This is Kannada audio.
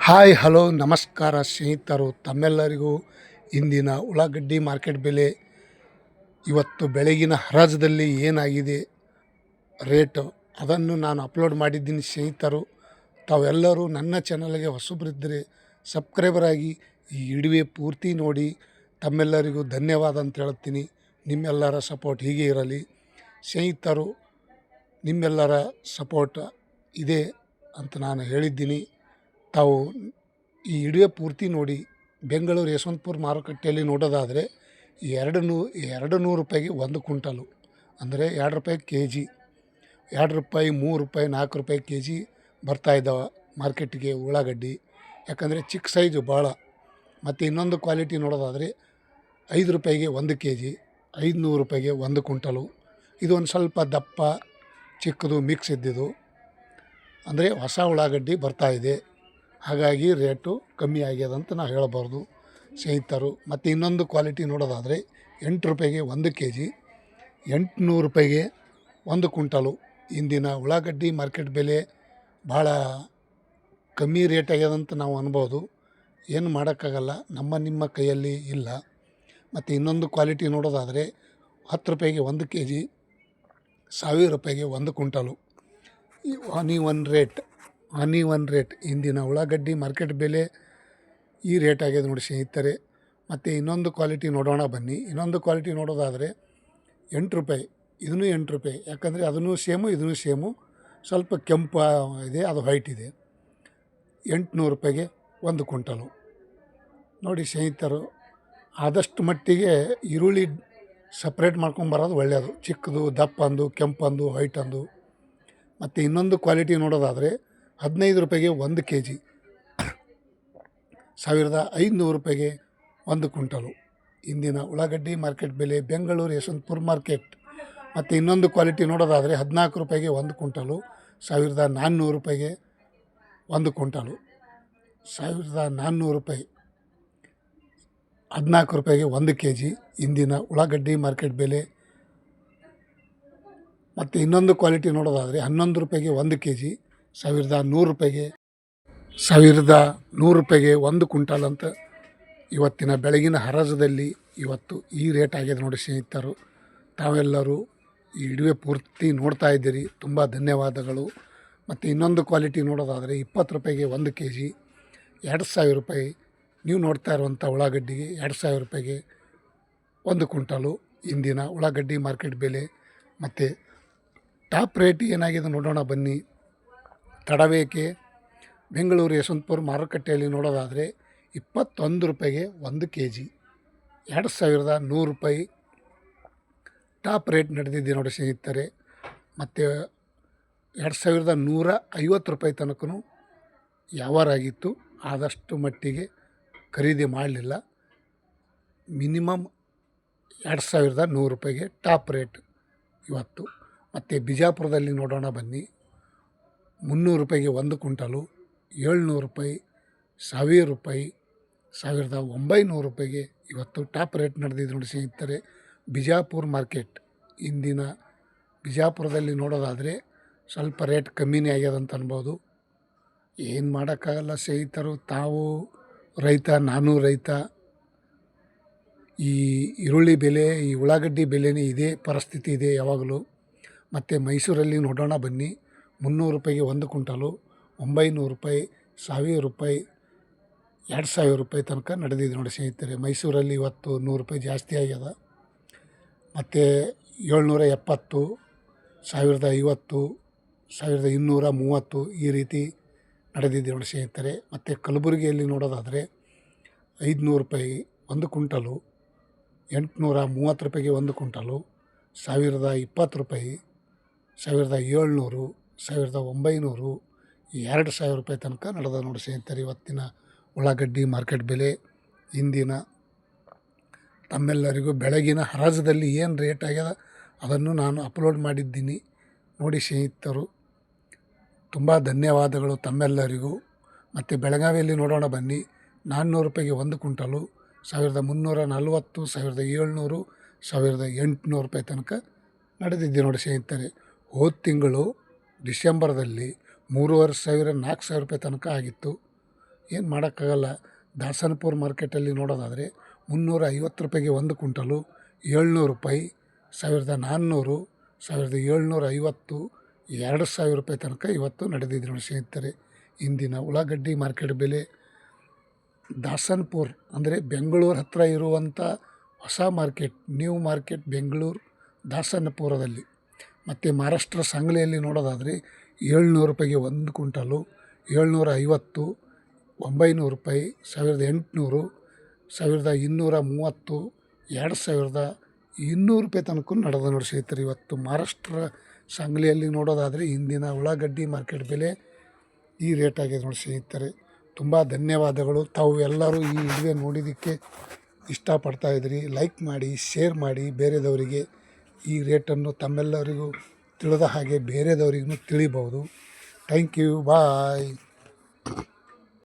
ಹಾಯ್, ಹಲೋ, ನಮಸ್ಕಾರ ಸ್ನೇಹಿತರು. ತಮ್ಮೆಲ್ಲರಿಗೂ ಇಂದಿನ ಉಳ್ಳಾಗಡ್ಡಿ ಮಾರ್ಕೆಟ್ ಬೆಲೆ ಇವತ್ತು ಬೆಳಗಿನ ಹರಾಜದಲ್ಲಿ ಏನಾಗಿದೆ ರೇಟು ಅದನ್ನು ನಾನು ಅಪ್ಲೋಡ್ ಮಾಡಿದ್ದೀನಿ ಸ್ನೇಹಿತರು. ತಾವೆಲ್ಲರೂ ನನ್ನ ಚಾನಲ್ಗೆ ಹೊಸಬರಿದ್ದರೆ ಸಬ್ಸ್ಕ್ರೈಬರ್ ಆಗಿ ಈ ಇಡುವೆ ಪೂರ್ತಿ ನೋಡಿ. ತಮ್ಮೆಲ್ಲರಿಗೂ ಧನ್ಯವಾದ ಅಂತ ಹೇಳ್ತೀನಿ. ನಿಮ್ಮೆಲ್ಲರ ಸಪೋರ್ಟ್ ಹೀಗೆ ಇರಲಿ. ಸ್ನೇಹಿತರು, ನಿಮ್ಮೆಲ್ಲರ ಸಪೋರ್ಟ್ ಇದೆ ಅಂತ ನಾನು ಹೇಳಿದ್ದೀನಿ. ತಾವು ಈ ಇಡೀ ಪೂರ್ತಿ ನೋಡಿ ಬೆಂಗಳೂರು ಯಶವಂತಪುರ ಮಾರುಕಟ್ಟೆಯಲ್ಲಿ ನೋಡೋದಾದರೆ ಎರಡು ನೂ, ಎರಡು ನೂರು ರೂಪಾಯಿಗೆ ಒಂದು ಕುಂಟಲು ಅಂದರೆ ಎರಡು ರೂಪಾಯಿ ಕೆ ಜಿ ಎರಡು ರೂಪಾಯಿ, ಮೂರು ರೂಪಾಯಿ, ನಾಲ್ಕು ರೂಪಾಯಿ ಕೆ ಜಿ ಬರ್ತಾ ಮಾರ್ಕೆಟ್ಗೆ ಉಳ್ಳಾಗಡ್ಡಿ. ಯಾಕಂದರೆ ಚಿಕ್ಕ ಸೈಜು ಭಾಳ. ಮತ್ತು ಇನ್ನೊಂದು ಕ್ವಾಲಿಟಿ ನೋಡೋದಾದರೆ ಐದು ರೂಪಾಯಿಗೆ ಒಂದು ಕೆ ಜಿ ಐದುನೂರು ರೂಪಾಯಿಗೆ ಒಂದು ಕುಂಟಲು ಇದು ಒಂದು ಸ್ವಲ್ಪ ದಪ್ಪ, ಚಿಕ್ಕದು, ಮಿಕ್ಸ್ ಇದ್ದಿದ್ದು. ಅಂದರೆ ಹೊಸ ಉಳ್ಳಾಗಡ್ಡಿ ಬರ್ತಾ ಇದೆ. ಹಾಗಾಗಿ ರೇಟು ಕಮ್ಮಿ ಆಗ್ಯದ ಅಂತ ನಾವು ಹೇಳಬಾರ್ದು. ಸ್ನೇಹಿತರು, ಮತ್ತು ಇನ್ನೊಂದು ಕ್ವಾಲಿಟಿ ನೋಡೋದಾದರೆ ಎಂಟು ರೂಪಾಯಿಗೆ ಒಂದು ಕೆ ಜಿ ಎಂಟುನೂರು ರೂಪಾಯಿಗೆ ಒಂದು ಕುಂಟಲು ಇಂದಿನ ಉಳ್ಳಾಗಡ್ಡಿ ಮಾರ್ಕೆಟ್ ಬೆಲೆ ಭಾಳ ಕಮ್ಮಿ ರೇಟ್ ಆಗ್ಯದಂತ ನಾವು ಅನ್ಬೋದು. ಏನು ಮಾಡೋಕ್ಕಾಗಲ್ಲ, ನಮ್ಮ ನಿಮ್ಮ ಕೈಯಲ್ಲಿ ಇಲ್ಲ. ಮತ್ತು ಇನ್ನೊಂದು ಕ್ವಾಲಿಟಿ ನೋಡೋದಾದರೆ ಹತ್ತು ರೂಪಾಯಿಗೆ ಒಂದು ಕೆ ಜಿ ಸಾವಿರ ರೂಪಾಯಿಗೆ ಒಂದು ಕುಂಟಲು ಈ ಹನಿ ಒನ್ ರೇಟ್ ಹನಿ ಒನ್ ರೇಟ್. ಇಂದಿನ ಉಳ್ಳಾಗಡ್ಡಿ ಮಾರ್ಕೆಟ್ ಬೆಲೆ ಈ ರೇಟ್ ಆಗಿದೆ ನೋಡಿ ಸ್ನೇಹಿತರೆ. ಮತ್ತು ಇನ್ನೊಂದು ಕ್ವಾಲಿಟಿ ನೋಡೋಣ ಬನ್ನಿ. ಇನ್ನೊಂದು ಕ್ವಾಲಿಟಿ ನೋಡೋದಾದರೆ ಎಂಟು ರೂಪಾಯಿ. ಇದನ್ನು ಎಂಟು ರೂಪಾಯಿ. ಯಾಕಂದರೆ ಅದನ್ನು ಸೇಮು, ಇದನ್ನು ಸೇಮು. ಸ್ವಲ್ಪ ಕೆಂಪು ಇದೆ, ಅದು ವೈಟ್ ಇದೆ. ಎಂಟುನೂರು ರೂಪಾಯಿಗೆ ಒಂದು ಕ್ವಿಂಟಲು. ನೋಡಿ ಸ್ನೇಹಿತರು, ಆದಷ್ಟು ಮಟ್ಟಿಗೆ ಈರುಳ್ಳಿ ಸಪ್ರೇಟ್ ಮಾಡ್ಕೊಂಬರೋದು ಒಳ್ಳೆಯದು ಚಿಕ್ಕದು, ದಪ್ಪಂದು, ಕೆಂಪಂದು ಅಂದು. ಮತ್ತು ಇನ್ನೊಂದು ಕ್ವಾಲಿಟಿ ನೋಡೋದಾದರೆ ಹದಿನೈದು ರೂಪಾಯಿಗೆ ಒಂದು ಕೆ ಜಿ ಸಾವಿರದ ಐದುನೂರು ರೂಪಾಯಿಗೆ ಒಂದು ಕ್ವಿಂಟಲು. ಇಂದಿನ ಉಳ್ಳಾಗಡ್ಡಿ ಮಾರ್ಕೆಟ್ ಬೆಲೆ ಬೆಂಗಳೂರು ಯಶವಂತಪುರ ಮಾರ್ಕೆಟ್. ಮತ್ತು ಇನ್ನೊಂದು ಕ್ವಾಲಿಟಿ ನೋಡೋದಾದರೆ ಹದಿನಾಲ್ಕು ರೂಪಾಯಿಗೆ ಒಂದು ಕ್ವಿಂಟಲು, ಸಾವಿರದ ನಾನ್ನೂರು ರೂಪಾಯಿಗೆ ಒಂದು ಕ್ವಿಂಟಲು. ಸಾವಿರದ ನಾನ್ನೂರು ರೂಪಾಯಿ. ಹದಿನಾಲ್ಕು ರೂಪಾಯಿಗೆ ಒಂದು ಕೆ ಜಿ ಇಂದಿನ ಉಳ್ಳಾಗಡ್ಡಿ ಮಾರ್ಕೆಟ್ ಬೆಲೆ. ಮತ್ತು ಇನ್ನೊಂದು ಕ್ವಾಲಿಟಿ ನೋಡೋದಾದರೆ ಹನ್ನೊಂದು ರೂಪಾಯಿಗೆ ಒಂದು ಕೆ ಜಿ ಸಾವಿರದ ನೂರು ರೂಪಾಯಿಗೆ, ಸಾವಿರದ ನೂರು ರೂಪಾಯಿಗೆ ಒಂದು ಕುಂಟಾಲ್ ಅಂತ ಇವತ್ತಿನ ಬೆಳಗಿನ ಹರಾಜದಲ್ಲಿ ಇವತ್ತು ಈ ರೇಟ್ ಆಗಿದೆ ನೋಡಿ ಸ್ನೇಹಿತರು. ತಾವೆಲ್ಲರೂ ಈ ಇಡುವೆ ಪೂರ್ತಿ ನೋಡ್ತಾ ಇದ್ದೀರಿ. ತುಂಬ ಧನ್ಯವಾದಗಳು. ಮತ್ತು ಇನ್ನೊಂದು ಕ್ವಾಲಿಟಿ ನೋಡೋದಾದರೆ ಇಪ್ಪತ್ತು ರೂಪಾಯಿಗೆ ಒಂದು ಕೆ ಜಿ ಎರಡು ಸಾವಿರ ರೂಪಾಯಿ ನೀವು ನೋಡ್ತಾ ಇರುವಂಥ ಉಳ್ಳಾಗಡ್ಡಿಗೆ ಎರಡು ಸಾವಿರ ರೂಪಾಯಿಗೆ ಒಂದು ಕ್ವಿಂಟಾಲು ಇಂದಿನ ಉಳ್ಳಾಗಡ್ಡಿ ಮಾರ್ಕೆಟ್ ಬೆಲೆ. ಮತ್ತು ಟಾಪ್ ರೇಟ್ ಏನಾಗಿದೆ ನೋಡೋಣ ಬನ್ನಿ. ತಡವೇಕೆ ಬೆಂಗಳೂರು ಯಶವಂತಪುರ ಮಾರುಕಟ್ಟೆಯಲ್ಲಿ ನೋಡೋದಾದರೆ ಇಪ್ಪತ್ತೊಂದು ರೂಪಾಯಿಗೆ ಒಂದು ಕೆ ಜಿ ಎರಡು ಸಾವಿರದ ನೂರು ರೂಪಾಯಿ ಟಾಪ್ ರೇಟ್ ನಡೆದಿದೆ ನೋಡಿ ಸ್ನೇಹಿತರೆ. ಮತ್ತು ಎರಡು ಸಾವಿರದ ನೂರ ಐವತ್ತು ರೂಪಾಯಿ ತನಕನು ಯಾವಾಗಿತ್ತು ಆದಷ್ಟು ಮಟ್ಟಿಗೆ ಖರೀದಿ ಮಾಡಲಿಲ್ಲ. ಮಿನಿಮಮ್ ಎರಡು ಸಾವಿರದ ನೂರು ರೂಪಾಯಿಗೆ ಟಾಪ್ ರೇಟ್ ಇವತ್ತು. ಮತ್ತು ಬಿಜಾಪುರದಲ್ಲಿ ನೋಡೋಣ ಬನ್ನಿ. ಮುನ್ನೂರು ರೂಪಾಯಿಗೆ ಒಂದು ಕುಂಟಲು ಏಳ್ನೂರು ರೂಪಾಯಿ, ಸಾವಿರ ರೂಪಾಯಿ, ಸಾವಿರದ ಒಂಬೈನೂರು ರೂಪಾಯಿಗೆ ಇವತ್ತು ಟಾಪ್ ರೇಟ್ ನಡೆದಿದೆ ನೋಡಿ ಸ್ನೇಹಿತರೆ, ಬಿಜಾಪುರ ಮಾರ್ಕೆಟ್. ಇಂದಿನ ಬಿಜಾಪುರದಲ್ಲಿ ನೋಡೋದಾದರೆ ಸ್ವಲ್ಪ ರೇಟ್ ಕಮ್ಮಿನೇ ಆಗ್ಯದ ಅಂತ ಅನ್ಬೋದು. ಏನು ಮಾಡೋಕ್ಕಾಗಲ್ಲ ಸ್ನೇಹಿತರು, ತಾವು ರೈತ, ನಾನು ರೈತ. ಈ ಈರುಳ್ಳಿ ಬೆಲೆ, ಈ ಉಳ್ಳಾಗಡ್ಡಿ ಬೆಲೆನೇ ಇದೇ ಪರಿಸ್ಥಿತಿ ಇದೆ ಯಾವಾಗಲೂ. ಮತ್ತು ಮೈಸೂರಲ್ಲಿ ನೋಡೋಣ ಬನ್ನಿ. ಮುನ್ನೂರು ರೂಪಾಯಿಗೆ ಒಂದು ಕ್ವಿಂಟಲು ಒಂಬೈನೂರು ರೂಪಾಯಿ, ಸಾವಿರ ರೂಪಾಯಿ, ಎರಡು ಸಾವಿರ ರೂಪಾಯಿ ತನಕ ನಡೆದಿದೆ ನೋಡಿ ಸ್ನೇಹಿತರೆ. ಮೈಸೂರಲ್ಲಿ ಇವತ್ತು ನೂರು ರೂಪಾಯಿ ಜಾಸ್ತಿ ಆಗ್ಯದ. ಮತ್ತು ಏಳ್ನೂರ ಎಪ್ಪತ್ತು, ಸಾವಿರದ ಐವತ್ತು, ಸಾವಿರದ ಇನ್ನೂರ ಮೂವತ್ತು ಈ ರೀತಿ ನಡೆದಿದೆ ನೋಡಿ ಸ್ನೇಹಿತರೆ. ಮತ್ತು ಕಲಬುರಗಿಯಲ್ಲಿ ನೋಡೋದಾದರೆ ಐದುನೂರು ರೂಪಾಯಿ ಒಂದು ಕುಂಟಲು ಎಂಟುನೂರ ಮೂವತ್ತು ರೂಪಾಯಿಗೆ ಒಂದು ಕುಂಟಲು ಸಾವಿರದ ಇಪ್ಪತ್ತು ರೂಪಾಯಿ, ಸಾವಿರದ ಏಳ್ನೂರು ಸಾವಿರದ ಒಂಬೈನೂರು ಎರಡು ಸಾವಿರ ರೂಪಾಯಿ ತನಕ ನಡೆದ ನೋಡಿ ಸ್ನೇಹಿತರೆ, ಇವತ್ತಿನ ಉಳ್ಳಾಗಡ್ಡಿ ಮಾರ್ಕೆಟ್ ಬೆಲೆ, ಇಂದಿನ ತಮ್ಮೆಲ್ಲರಿಗೂ ಬೆಳಗಿನ ಹರಾಜದಲ್ಲಿ ಏನು ರೇಟ್ ಆಗ್ಯದ ಅದನ್ನು ನಾನು ಅಪ್ಲೋಡ್ ಮಾಡಿದ್ದೀನಿ. ನೋಡಿ ಸ್ನೇಹಿತರು, ತುಂಬ ಧನ್ಯವಾದಗಳು ತಮ್ಮೆಲ್ಲರಿಗೂ. ಮತ್ತು ಬೆಳಗಾವಿಯಲ್ಲಿ ನೋಡೋಣ ಬನ್ನಿ, ನಾನ್ನೂರು ರೂಪಾಯಿಗೆ ಒಂದು ಕುಂಟಲು ಸಾವಿರದ ಮುನ್ನೂರ ನಲ್ವತ್ತು, ಸಾವಿರದ ಏಳ್ನೂರು, ಸಾವಿರದ ಎಂಟುನೂರು ರೂಪಾಯಿ ತನಕ ನಡೆದಿದ್ದೆ ನೋಡಿ ಸ್ನೇಹಿತರೆ. ಹೋದ ತಿಂಗಳು ಡಿಸೆಂಬರ್ದಲ್ಲಿ ಮೂರುವರೆ ಸಾವಿರ, ನಾಲ್ಕು ಸಾವಿರ ರೂಪಾಯಿ ತನಕ ಆಗಿತ್ತು. ಏನು ಮಾಡೋಕ್ಕಾಗಲ್ಲ. ದಾಸನಪುರ ಮಾರ್ಕೆಟಲ್ಲಿ ನೋಡೋದಾದರೆ ಮುನ್ನೂರ ಐವತ್ತು ರೂಪಾಯಿಗೆ ಒಂದು ಕುಂಟಲು ಏಳ್ನೂರು ರೂಪಾಯಿ, ಸಾವಿರದ ನಾನ್ನೂರು, ಸಾವಿರದ ಏಳ್ನೂರ ಐವತ್ತು, ಎರಡು ಸಾವಿರ ರೂಪಾಯಿ ತನಕ ಇವತ್ತು ನಡೆದಿದ್ರು ನೋಡಿ ಸ್ನೇಹಿತರೆ. ಇಂದಿನ ಉಳ್ಳಾಗಡ್ಡಿ ಮಾರ್ಕೆಟ್ ಬೆಲೆ ದಾಸನ್ಪುರ್ ಅಂದರೆ ಬೆಂಗಳೂರು ಹತ್ತಿರ ಇರುವಂಥ ಹೊಸ ಮಾರ್ಕೆಟ್, ನ್ಯೂ ಮಾರ್ಕೆಟ್ ಬೆಂಗಳೂರು, ದಾಸನಪುರದಲ್ಲಿ. ಮತ್ತು ಮಹಾರಾಷ್ಟ್ರ ಸಂಗ್ಲೆಯಲ್ಲಿ ನೋಡೋದಾದರೆ ಏಳ್ನೂರು ರೂಪಾಯಿಗೆ ಒಂದು ಕುಂಟಲು ಏಳ್ನೂರ ಐವತ್ತು, ಒಂಬೈನೂರು ರೂಪಾಯಿ, ಸಾವಿರದ ಎಂಟುನೂರು, ಸಾವಿರದ ಇನ್ನೂರ ಮೂವತ್ತು, ಎರಡು ಸಾವಿರದ ಇನ್ನೂರು ರೂಪಾಯಿ ತನಕ ನಡೆದ ನೋಡಿ ಸ್ನೇಹಿತರೆ. ಇವತ್ತು ಮಹಾರಾಷ್ಟ್ರ ಸಂಗ್ಲೆಯಲ್ಲಿ ನೋಡೋದಾದರೆ ಇಂದಿನ ಉಳ್ಳಾಗಡ್ಡಿ ಮಾರ್ಕೆಟ್ ಬೆಲೆ ಈ ರೇಟ್ ಆಗಿದೆ ನೋಡಿ ಸ್ನೇಹಿತರೆ. ತುಂಬ ಧನ್ಯವಾದಗಳು. ತಾವು ಎಲ್ಲರೂ ಈ ವಿಡಿಯೋ ನೋಡಿದ್ದಕ್ಕೆ ಇಷ್ಟಪಡ್ತಾ ಇದ್ರಿ. ಲೈಕ್ ಮಾಡಿ, ಶೇರ್ ಮಾಡಿ, ಬೇರೆದವರಿಗೆ ಈ ರೇಟನ್ನು ತಮ್ಮೆಲ್ಲರಿಗೂ ತಿಳಿದ ಹಾಗೆ ಬೇರೆಯವರಿಗೂ ತಿಳಿಬೋದು ಥ್ಯಾಂಕ್ ಯು ಬಾಯ್